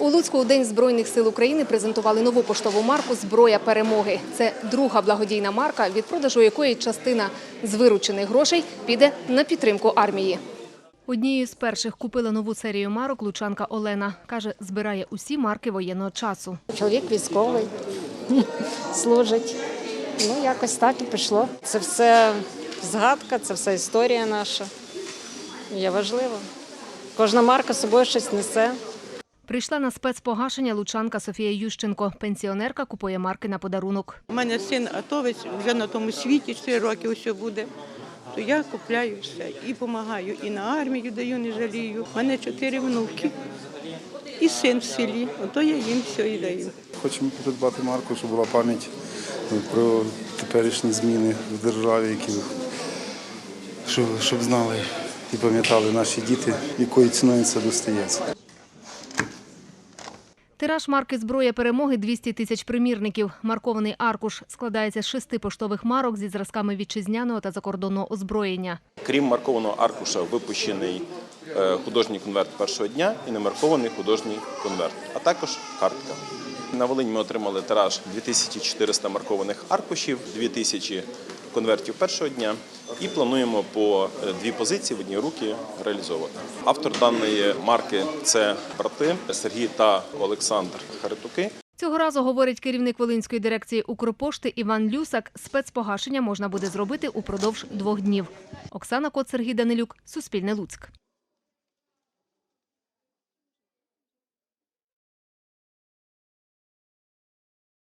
У Луцьку у День Збройних сил України презентували нову поштову марку Зброя перемоги. Це друга благодійна марка, від продажу якої частина з виручених грошей піде на підтримку армії. Однією з перших купила нову серію марок лучанка Олена. Каже, збирає усі марки воєнного часу. Чоловік військовий, служить. Ну, якось так і пішло. Це все згадка, це все історія наша. Є важливо. Кожна марка собою щось несе. Прийшла на спецпогашення лучанка Софія Ющенко. Пенсіонерка купує марки на подарунок. У мене син атовець вже на тому світі 4 роки усе буде. То я купляю все і допомагаю, і на армію даю, не жалію. У мене чотири внуки. І син в селі. Ото я їм все і даю. Хочемо придбати марку, щоб була пам'ять про теперішні зміни в державі, які щоб, щоб знали і пам'ятали наші діти, якою ціною це достається. Тираж марки Зброя перемоги 200 тисяч примірників. Маркований аркуш складається з шести поштових марок зі зразками вітчизняного та закордонного озброєння. Крім маркованого аркуша, випущений е, художній конверт першого дня і немаркований художній конверт, а також картка. На Волинь ми отримали тираж 2400 маркованих аркушів, 2000 конвертів першого дня і плануємо по е, дві позиції в одні руки реалізовувати. Автор даної марки це брати Сергій та Олександр Харитуки. Цього разу, говорить керівник Волинської дирекції Укрпошти Іван Люсак, спецпогашення можна буде зробити упродовж двох днів. Оксана Кот, Сергій Данилюк, Суспільне Луцьк.